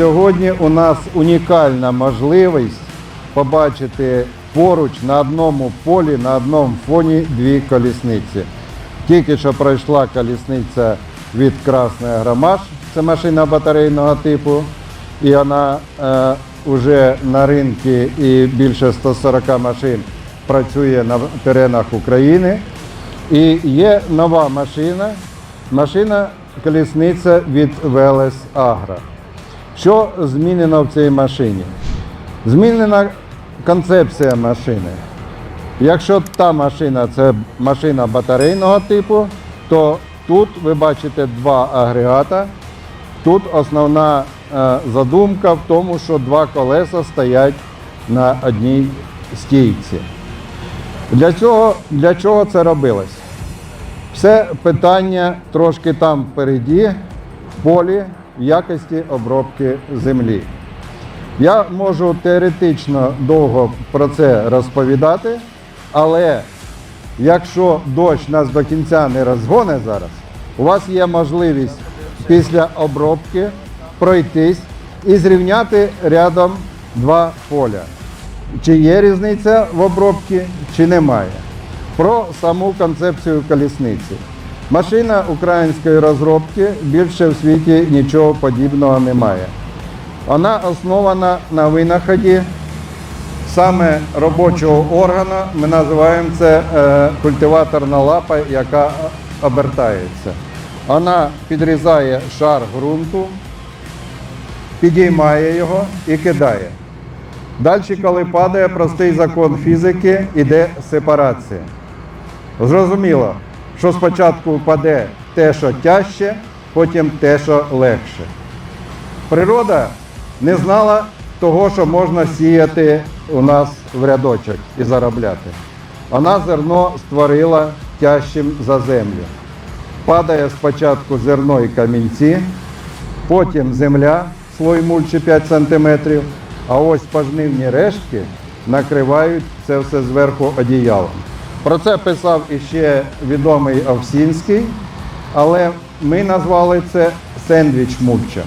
сьогодні у нас унікальна можливість побачити поруч на одному полі, на одному фоні дві колісниці. Тільки що пройшла колісниця від Красної Громаш, це машина батарейного типу, і вона е, вже на ринку і більше 140 машин працює на теренах України. І є нова машина, машина колісниця від Велес Агро. Що змінено в цій машині? Змінена концепція машини. Якщо та машина це машина батарейного типу, то тут ви бачите два агрегата. Тут основна е, задумка в тому, що два колеса стоять на одній стійці. Для цього, для чого це робилось? Все питання трошки там впереді, в полі, в якості обробки землі. Я можу теоретично довго про це розповідати, але якщо дощ нас до кінця не розгоне зараз, у вас є можливість після обробки пройтись і зрівняти рядом два поля. Чи є різниця в обробці, чи немає. Про саму концепцію колісниці. Машина української розробки більше в світі нічого подібного немає. Вона основана на винаході саме робочого органу. Ми називаємо це е, культиваторна лапа, яка обертається. Вона підрізає шар ґрунту, підіймає його і кидає. Далі, коли падає простий закон фізики, іде сепарація. Зрозуміло, що спочатку впаде те, що тяжче, потім те, що легше. Природа не знала того, що можна сіяти у нас в рядочок і заробляти. Вона зерно створила тяжчим за землю. Падає спочатку зерно і камінці, потім земля, слой мульчі 5 см, а ось пожнивні рештки накривають це все зверху одіялом. Про це писав іще відомий Овсінський, але ми назвали це сендвіч мульча.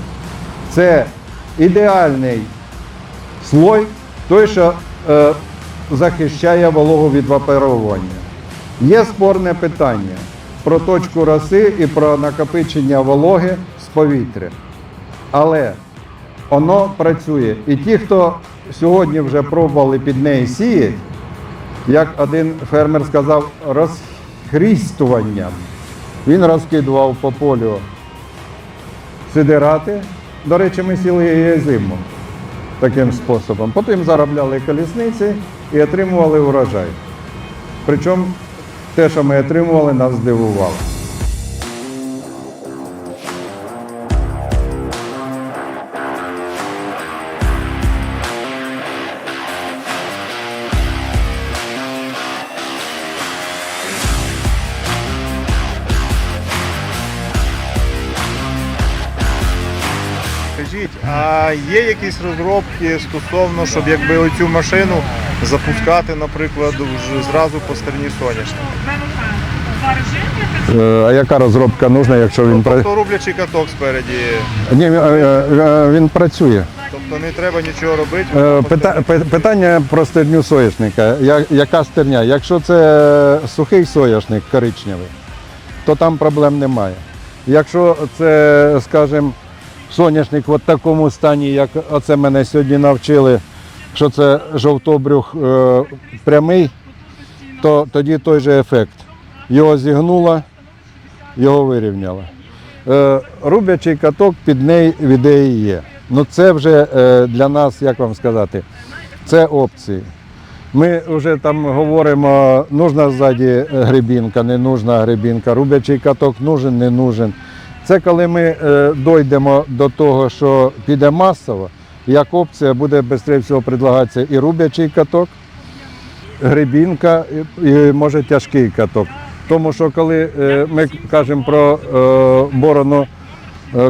Це ідеальний слой, той, що е, захищає вологу від вапаровування. Є спорне питання про точку роси і про накопичення вологи з повітря. Але воно працює. І ті, хто сьогодні вже пробували під неї сіяти, як один фермер сказав, розхрістуванням. Він розкидував по полю сидирати. До речі, ми сіли її зиму таким способом. Потім заробляли колісниці і отримували урожай. Причому те, що ми отримували, нас здивувало. Скажіть, а є якісь розробки стосовно, щоб якби оцю машину запускати, наприклад, вже зразу по стороні соняшника? Е, А яка розробка нужна, якщо він пра- Тобто рублячий каток спереді, Ні, е, е, він працює. тобто не треба нічого робити. Е, пита- Питання про стерню соняшника. Я- Яка стерня? Якщо це сухий соняшник коричневий, то там проблем немає. Якщо це, скажімо, соняшник в такому стані, як оце мене сьогодні навчили, що це жовтобрюх е, прямий, то тоді той же ефект. Його зігнуло, його вирівняло. Е, рубячий каток під неї в ідеї є. Ну це вже е, для нас, як вам сказати, це опції. Ми вже там говоримо, нужна ззаді грибінка, не нужна грибінка, рубячий каток нужен, не нужен. Це коли ми е, дійдемо до того, що піде масово, як опція буде всього предлагатися і рубячий каток, грибінка, і, може тяжкий каток. Тому що коли е, ми кажемо про е, борону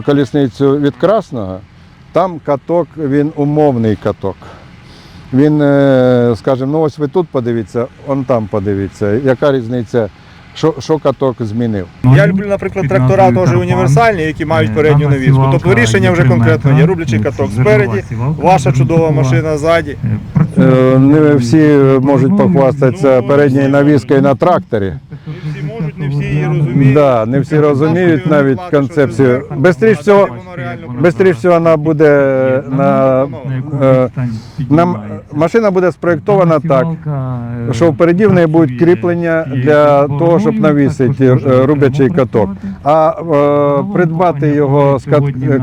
колісницю від красного, там каток він умовний каток. Він, скажімо, ну ось ви тут подивіться, он там подивіться. Яка різниця що, що каток змінив. Я люблю, наприклад, трактора теж універсальні, які мають передню навіску. Тобто рішення вже конкретно є. Рублячий каток спереді, ваша чудова машина ззаді. Е, Не всі можуть похвастатися передньою навіскою на тракторі. Не всі її розуміють. Да, не всі розуміють навіть концепцію. Бистріш всього, бистріш всього вона буде на, е, нам машина буде спроєктована так, що впереді в неї будуть кріплення для того, щоб навісити е, рубячий каток. А е, придбати його з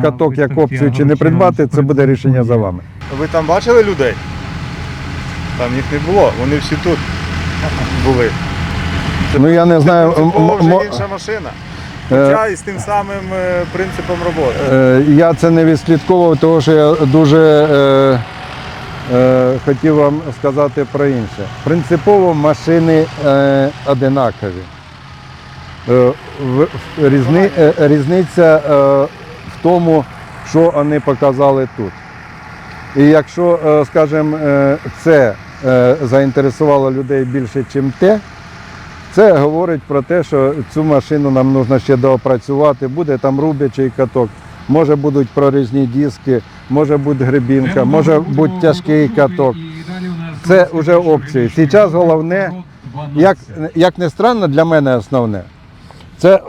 каток як опцію чи не придбати, це буде рішення за вами. Ви там бачили людей? Там їх не було, вони всі тут були. Ну я не знаю. Це вже інша машина. Е, Хоча і з тим самим е, принципом роботи. Е, Я це не відслідковував, тому що я дуже е, е, хотів вам сказати про інше. Принципово машини е, одинакові. Е, в- в- різни, е, різниця е, в тому, що вони показали тут. І якщо, е, скажімо, е, це е, заінтересувало людей більше, ніж те, це говорить про те, що цю машину нам потрібно ще доопрацювати. Буде там рубячий каток, може будуть прорізні диски, може бути грибінка, може бути тяжкий каток. Це вже опції. Зараз головне, як, як не странно, для мене основне, це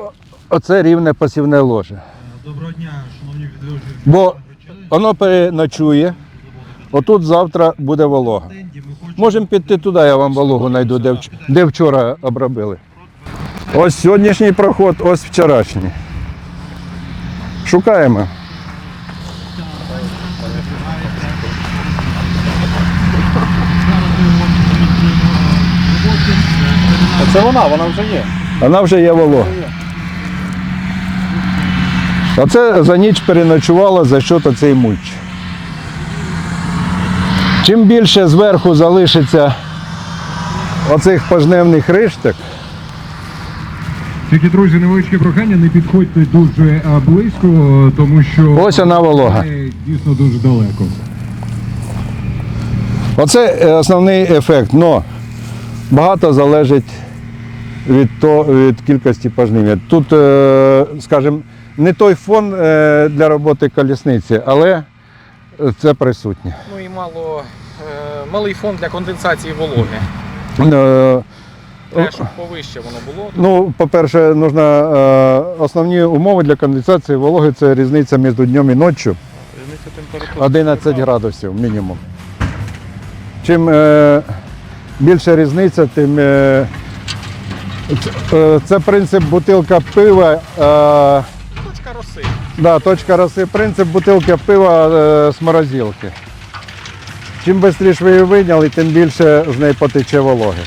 оце рівне посівне ложе. Доброго дня, шановні відвідувачі. Бо воно переночує, отут завтра буде волога. Можемо піти туди, я вам вологу знайду, де, вч- де вчора обробили. Ось сьогоднішній проход, ось вчорашній. Шукаємо. Це вона, вона вже є. Вона вже є волога. Оце за ніч переночувала за що цей мульч. Чим більше зверху залишиться оцих пожневних решток, Тільки, друзі, невеличке прохання, не підходьте дуже е, близько, е, тому що Ось вона волога. Дійсно дуже далеко. Оце е, основний ефект. Но багато залежить від, то, від кількості пожнивів. Тут, скажімо, не той фон для роботи колісниці, але це присутнє. Мало, е, малий фон для конденсації вологи. Е, Треба, щоб повище воно було. Ну, по-перше, нужно, е, основні умови для конденсації вологи це різниця між днем і ночі. Різниця температури. 11 градусів мінімум. Чим е, більша різниця, тим е, е, це принцип бутилка пива. Е, Точка роси. да, точка роси, принцип бутилки пива е, з морозилки. Чим швидше ви її вийняли, тим більше з неї потече вологи.